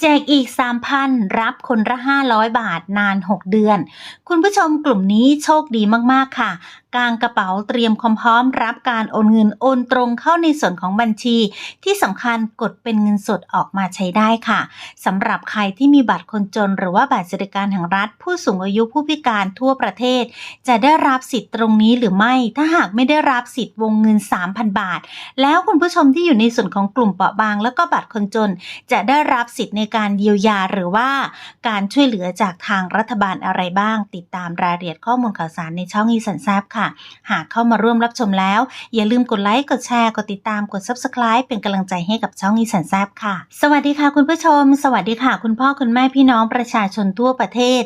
แจกอีก 3,000 รับคนละ 500 บาทนาน 6 เดือน คุณผู้ชมกลุ่มนี้โชคดีมาก ๆ ค่ะ กางกระเป๋าเตรียมความพร้อมรับการโอนเงินโอนตรงเข้าในส่วนของบัญชี ที่สำคัญกดเป็นเงินสดออกมาใช้ได้ค่ะสำหรับใครที่มีบัตรคนจน หรือว่าบัตรสวัสดิการแห่งรัฐ ผู้สูงอายุผู้พิการทั่วประเทศ จะได้รับสิทธิ์ตรงนี้หรือไม่ ถ้าหากไม่ได้รับสิทธิ์วงเงิน 3,000 บาท แล้วคุณผู้ชมที่อยู่ในส่วนของกลุ่มเปราะบาง แล้วก็บัตรคนจนจะได้รับสิทธิ์ในการเยียวยาหรือว่าการช่วยเหลือจากทางรัฐบาลอะไรบ้าง ติดตามรายละเอียดข้อมูลข่าวสารในช่องอีสันแซบค่ะ หากเข้ามาร่วมรับชมแล้ว อย่าลืมกดไลค์กดแชร์กดติดตามกด Subscribe เป็นกำลังใจให้กับช่องอีสันแซบค่ะ สวัสดีค่ะคุณผู้ชม สวัสดีค่ะ คุณพ่อคุณแม่พี่น้องประชาชนทั่วประเทศ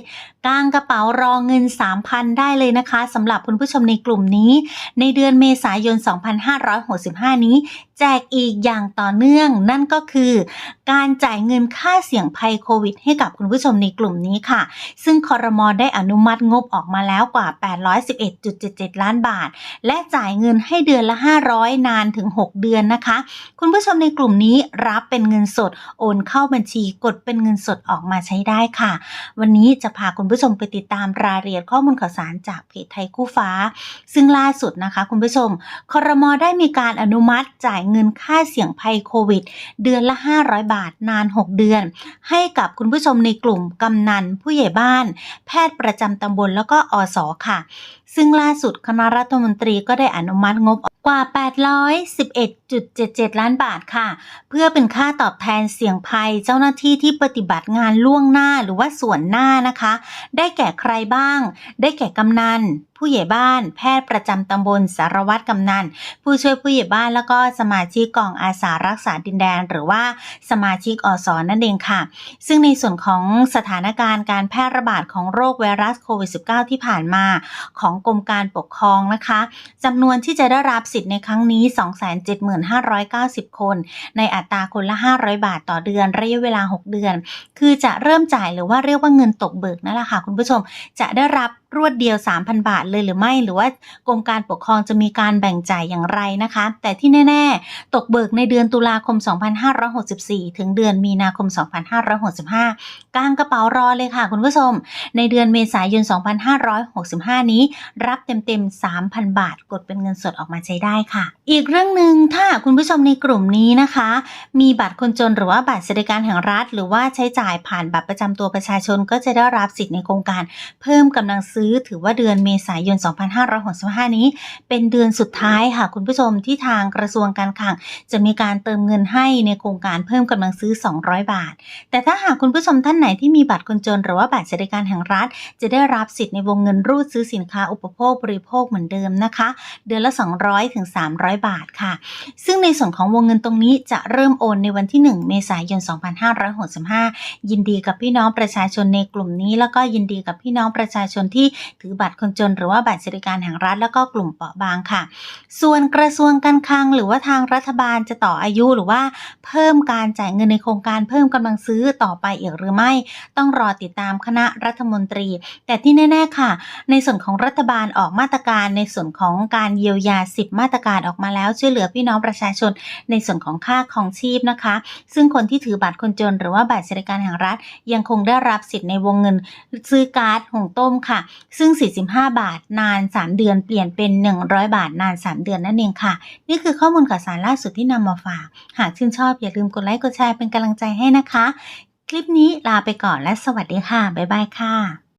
กางกระเป๋ารองเงิน 3,000 ได้เลยนะคะสำหรับคุณผู้ชมในกลุ่มนี้ ในเดือนเมษายน 2565 นี้ จกอีกอย่างต่อเนื่องนั่นก็คือ การจ่ายเงินค่าเสี่ยงภัยโควิด ให้กับคุณผู้ชมในกลุ่มนี้ค่ะ ซึ่งคอรมอได้อนุมัติงบออกมาแล้วกว่า 811.77 ล้านบาท และจ่ายเงินให้เดือนละ 500 นานถึง 6 เดือนนะคะ คุณผู้ชมในกลุ่มนี้รับเป็นเงินสดโอนเข้าบัญชีกดเป็นเงินสดออกมาใช้ได้ค่ะ วันนี้จะพาคุณผู้ชมไปติดตามรายละเอียดข้อมูลข่าวสารจากเพจไทยคู่ฟ้า ซึ่งล่าสุดนะคะ คุณผู้ชมคอรมอได้มีการอนุมัติจ่ายเงินค่าเสี่ยงภัยโควิด เดือนละ 500 บาทนาน 6 เดือน ให้กับคุณผู้ชมในกลุ่มกำนัน ผู้ใหญ่บ้าน แพทย์ประจำตำบลแล้วก็อสค่ะ ซึ่งล่าสุดคณะรัฐมนตรีก็ได้อนุมัติงบกว่า 811.77 ล้านบาทค่ะ เพื่อเป็นค่าตอบแทนเสี่ยงภัยเจ้าหน้าที่ที่ปฏิบัติงานล่วงหน้าหรือว่าส่วนหน้านะคะ ได้แก่ใครบ้าง ได้แก่กำนัน ผู้ใหญ่บ้าน แพทย์ประจำตำบลสารวัตรกำนัน ผู้ช่วยผู้ใหญ่บ้านแล้วก็สมาชิกกองอาสารักษาดินแดน หรือว่าสมาชิกอสอนั่นเองค่ะ ซึ่งในส่วนของสถานการณ์การแพร่ระบาดของโรคไวรัสโควิด -19 ที่ผ่านมาของกรมการปกครองนะคะจำนวนที่จะได้รับสิทธิ์ในครั้งนี้ 27590 คน ในอัตราคนละ 500 บาทต่อเดือนระยะเวลา 6 เดือน คือจะเริ่มจ่ายหรือว่าเรียกว่าเงินตกเบิกนั่นแหละค่ะคุณผู้ชมจะได้รับ รวดเดียว 3,000 บาทเลยหรือไม่ หรือว่ากรมการปกครองจะมีการแบ่งจ่ายอย่างไรนะคะ แต่ที่แน่ ๆ ตกเบิกในเดือนตุลาคม 2564 ถึงเดือนมีนาคม 2565กางกระเป๋ารอเลยค่ะคุณผู้ชม ในเดือนเมษายน 2565 นี้รับเต็มๆ 3,000 บาท กดเป็นเงินสดออกมาใช้ได้ค่ะ อีกเรื่องหนึ่งถ้าคุณผู้ชมในกลุ่มนี้นะคะ มีบัตรคนจนหรือว่าบัตรสวัสดิการแห่งรัฐ หรือว่าใช้จ่ายผ่านบัตรประจำตัวประชาชนก็จะได้รับสิทธิ์ในโครงการเพิ่มกำลังซื้อถือว่าเดือนเมษายน 2565 นี้ เป็นเดือนสุดท้ายค่ะ คุณผู้ชมที่ทางกระทรวงการคลังจะมีการเติมเงินให้ในโครงการเพิ่มกำลังซื้อ 200 บาท แต่ถ้าหากคุณผู้ชมท่านไหนที่มีบัตรคนจนหรือว่าบัตรสวัสดิการแห่งรัฐ จะได้รับสิทธิ์ในวงเงินรูดซื้อสินค้าอุปโภคบริโภคเหมือนเดิมนะคะ เดือนละ 200ถึง300 บาทค่ะ ซึ่งในส่วนของวงเงินตรงนี้จะเริ่มโอนในวันที่ 1 เมษายน 2565 ยินดีกับพี่น้องประชาชนในกลุ่มนี้ แล้วก็ยินดีกับพี่น้องประชาชนที่ถือบัตรคนจนหรือว่าบัตรสวัสดิการแห่งรัฐแล้วก็กลุ่มเปราะบางค่ะ ส่วนกระทรวงการคลังหรือว่าทางรัฐบาลจะต่ออายุหรือว่าเพิ่มการจ่ายเงินในโครงการเพิ่มกำลังซื้อต่อไปอีกหรือไม่ ต้องรอติดตามคณะรัฐมนตรี แต่ที่แน่ ๆค่ะ ในส่วนของรัฐบาลออกมาตรการในส่วนของการเยียวยา 10 มาตรการออกมาแล้วช่วยเหลือพี่น้องประชาชน ในส่วนของค่าครองชีพนะคะ ซึ่งคนที่ถือบัตรคนจน หรือว่าบัตรสวัสดิการแห่งรัฐ ยังคงได้รับสิทธิ์ในวงเงินซื้อก๊าซหุงต้มค่ะซึ่ง 45 บาทนาน 3 เดือนเปลี่ยนเป็น 100 บาทนาน 3 เดือนนั่นเองค่ะ นี่คือข้อมูลข่าวสารล่าสุดที่นำมาฝาก หากชื่นชอบอย่าลืมกดไลค์กดแชร์เป็นกำลังใจให้นะคะ คลิปนี้ลาไปก่อนและสวัสดีค่ะ บ๊ายบายค่ะ